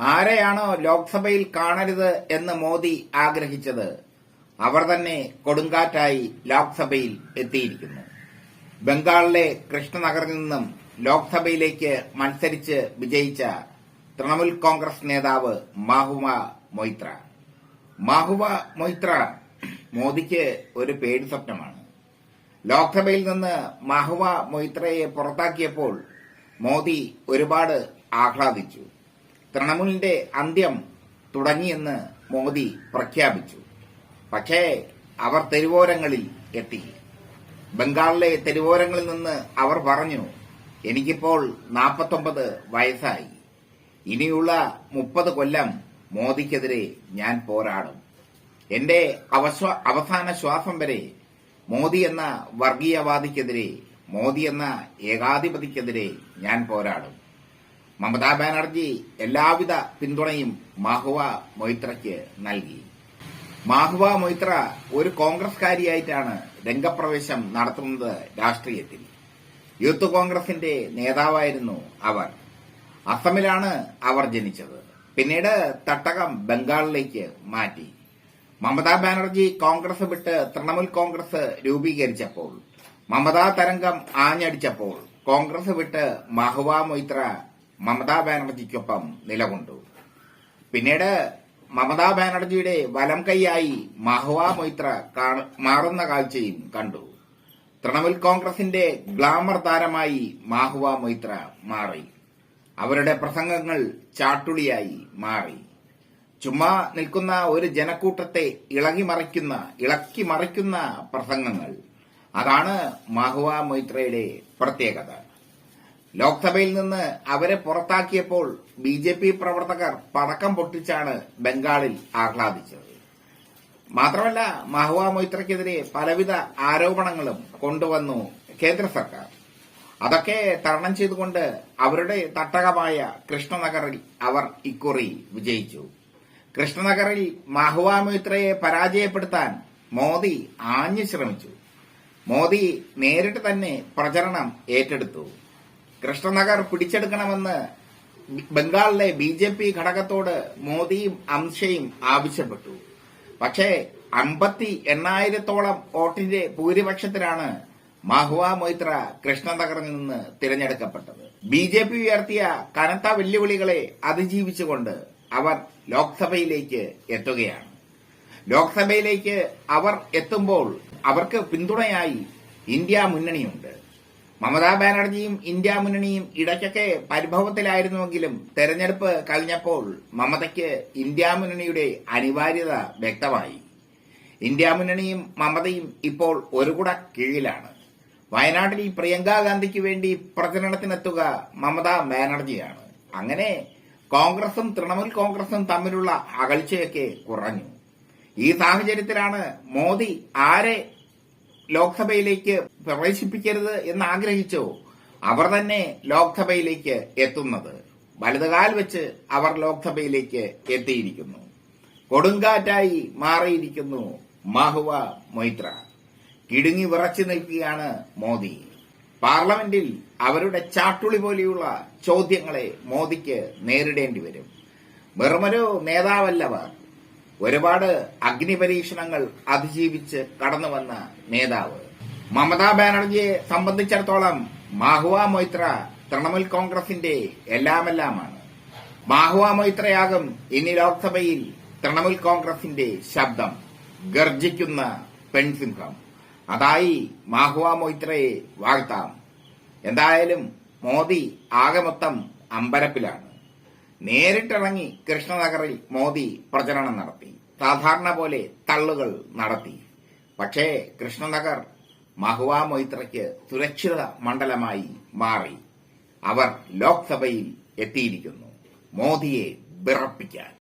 ആരെയാണോ ലോക്സഭയിൽ കാണരുത് എന്ന് മോദി ആഗ്രഹിച്ചത് അവർ തന്നെ കൊടുങ്കാറ്റായി ലോക്സഭയിൽ എത്തിയിരിക്കുന്നു. ബംഗാളിലെ കൃഷ്ണനഗറിൽ നിന്നും ലോക്സഭയിലേക്ക് മത്സരിച്ച് വിജയിച്ച തൃണമൂൽ കോൺഗ്രസ് നേതാവ് മാഹുവ മൊയ്ത്ര. മാഹുവ മൊയ്ത്ര മോദിക്ക് ഒരു പേടി സ്വപ്നമാണ്. ലോക്സഭയിൽ നിന്ന് മാഹുവ മൊയ്ത്രയെ പുറത്താക്കിയപ്പോൾ മോദി ഒരുപാട് ആഹ്ലാദിച്ചു. തൃണമൂലിന്റെ അന്ത്യം തുടങ്ങിയെന്ന് മോദി പ്രഖ്യാപിച്ചു. പക്ഷേ അവർ തെരുവോരങ്ങളിൽ എത്തി. ബംഗാളിലെ തെരുവോരങ്ങളിൽ നിന്ന് അവർ പറഞ്ഞു എനിക്കിപ്പോൾ നാൽപ്പത്തൊമ്പത് വയസ്സായി. ഇനിയുള്ള മുപ്പത് കൊല്ലം മോദിക്കെതിരെ ഞാൻ പോരാടും. എന്റെ അവസാന ശ്വാസം വരെ മോദി എന്ന വർഗീയവാദിക്കെതിരെ മോദി എന്ന ഏകാധിപതിക്കെതിരെ ഞാൻ പോരാടും. മമതാ ബാനർജി എല്ലാവിധ പിന്തുണയും മാഹുവ മൊയ്ത്രയ്ക്ക് നൽകി. മാഹുവ മൊയ്ത്ര ഒരു കോൺഗ്രസ്കാരിയായിട്ടാണ് രംഗപ്രവേശം നടത്തുന്നത് രാഷ്ട്രീയത്തിൽ. യൂത്ത് കോൺഗ്രസിന്റെ നേതാവായിരുന്നു അവർ. അസമിലാണ് അവർ ജനിച്ചത്. പിന്നീട് തട്ടകം ബംഗാളിലേക്ക് മാറ്റി. മമതാ ബാനർജി കോൺഗ്രസ് വിട്ട് തൃണമൂൽ കോൺഗ്രസ് രൂപീകരിച്ചപ്പോൾ മമതാ തരംഗം ആഞ്ഞടിച്ചപ്പോൾ കോൺഗ്രസ് വിട്ട് മഹുവ മൊയ്ത്ര മമതാ ബാനർജിക്കൊപ്പം നിലകൊണ്ടു. പിന്നീട് മമതാ ബാനർജിയുടെ വലം കൈയായി മഹുവ മൊയ്ത്ര മാറുന്ന കാഴ്ചയും കണ്ടു. തൃണമൂൽ കോൺഗ്രസിന്റെ ഗ്ലാമർ താരമായി മാഹുവ മൊയ്ത്ര മാറി. അവരുടെ പ്രസംഗങ്ങൾ ചാട്ടുളിയായി മാറി. ചുമ്മാ നിൽക്കുന്ന ഒരു ജനക്കൂട്ടത്തെ ഇളകി മറിക്കുന്ന ഇളക്കി മറിക്കുന്ന പ്രസംഗങ്ങൾ. അതാണ് മാഹുവ മൊയ്ത്രയുടെ പ്രത്യേകത. ലോക്സഭയിൽ നിന്ന് അവരെ പുറത്താക്കിയപ്പോൾ ബി ജെ പി പ്രവർത്തകർ പടക്കം പൊട്ടിച്ചാണ് ബംഗാളിൽ ആഹ്ലാദിച്ചത്. മാത്രമല്ല മഹുവ മൊയ്ത്രയ്ക്കെതിരെ പലവിധ ആരോപണങ്ങളും കൊണ്ടുവന്നു കേന്ദ്ര സർക്കാർ. അതൊക്കെ തരണം ചെയ്തുകൊണ്ട് അവരുടെ തട്ടകമായ കൃഷ്ണനഗറിൽ അവർ ഇക്കുറി വിജയിച്ചു. കൃഷ്ണനഗറിൽ മഹുവ മൊയ്ത്രയെ പരാജയപ്പെടുത്താൻ മോദി ആഞ്ഞു ശ്രമിച്ചു. മോദി നേരിട്ട് തന്നെ പ്രചരണം ഏറ്റെടുത്തു. കൃഷ്ണനഗർ പിടിച്ചെടുക്കണമെന്ന് ബംഗാളിലെ ബി ജെ പി ഘടകത്തോട് മോദിയും അംശയും ആവശ്യപ്പെട്ടു. പക്ഷേ അമ്പത്തി എണ്ണായിരത്തോളം വോട്ടിന്റെ ഭൂരിപക്ഷത്തിലാണ് മഹുവ മൊയ്ത്ര കൃഷ്ണനഗറിൽ നിന്ന് തിരഞ്ഞെടുക്കപ്പെട്ടത്. ബി ജെ പി ഉയർത്തിയ കനത്ത വെല്ലുവിളികളെ അതിജീവിച്ചുകൊണ്ട് അവർ ലോക്സഭയിലേക്ക് എത്തുകയാണ്. ലോക്സഭയിലേക്ക് അവർ എത്തുമ്പോൾ അവർക്ക് പിന്തുണയായി ഇന്ത്യ മുന്നണിയുണ്ട്. മമതാ ബാനർജിയും ഇന്ത്യ മുന്നണിയും ഇടയ്ക്കൊക്കെ പരിഭവത്തിലായിരുന്നുവെങ്കിലും തെരഞ്ഞെടുപ്പ് കഴിഞ്ഞപ്പോൾ മമതയ്ക്ക് ഇന്ത്യ മുന്നണിയുടെ അനിവാര്യത വ്യക്തമായി. ഇന്ത്യ മുന്നണിയും മമതയും ഇപ്പോൾ ഒരു കുട കീഴിലാണ്. വയനാട്ടിൽ പ്രിയങ്കാ ഗാന്ധിക്ക് വേണ്ടി പ്രചരണത്തിനെത്തുക മമതാ ബാനർജിയാണ്. അങ്ങനെ കോൺഗ്രസും തൃണമൂൽ കോൺഗ്രസും തമ്മിലുള്ള അകൽച്ചയൊക്കെ കുറഞ്ഞു. ഈ സാഹചര്യത്തിലാണ് മോദി ആരെ ലോക്സഭയിലേക്ക് പ്രവേശിപ്പിക്കരുത് എന്ന് ആഗ്രഹിച്ചോ അവർ തന്നെ ലോക്സഭയിലേക്ക് എത്തുന്നത്. വലതുകാൽ വെച്ച് അവർ ലോക്സഭയിലേക്ക് എത്തിയിരിക്കുന്നു. കൊടുങ്കാറ്റായി മാറിയിരിക്കുന്നു മഹുവ മൊയ്ത്ര. കിടുങ്ങി വിറച്ചു നിൽക്കുകയാണ് മോദി. പാർലമെന്റിൽ അവരുടെ ചാട്ടുളി പോലെയുള്ള ചോദ്യങ്ങളെ മോദിക്ക് നേരിടേണ്ടി വരും. വെറുമൊരു നേതാവല്ലവർ? ഒരുപാട് അഗ്നിപരീക്ഷണങ്ങൾ അതിജീവിച്ച് കടന്നു വന്ന നേതാവ്. മമതാ ബാനർജിയെ സംബന്ധിച്ചിടത്തോളം മാഹുവ മൊയ്ത്ര തൃണമൂൽ കോൺഗ്രസിന്റെ എല്ലാമെല്ലാമാണ്. മാഹുവ മൊയ്ത്രയാകും ഇനി ലോക്സഭയിൽ തൃണമൂൽ കോൺഗ്രസിന്റെ ശബ്ദം ഗർജിക്കുന്ന പെൺസിംഹം. അതായി മാഹുവ മൊയ്ത്രയെ വാഴ്ത്താം. എന്തായാലും മോദി ആകെ മൊത്തം അമ്പരപ്പിലാണ്. നേരിട്ടിറങ്ങി കൃഷ്ണനഗറിൽ മോദി പ്രചരണം നടത്തി. സാധാരണ പോലെ തള്ളുകൾ നടത്തി. പക്ഷേ കൃഷ്ണനഗർ മഹുവ മൊയ്ത്രയ്ക്ക് സുരക്ഷിത മണ്ഡലമായി മാറി. അവർ ലോക്സഭയിൽ എത്തിയിരിക്കുന്നു. മോദിയെ വിറപ്പിക്കാൻ.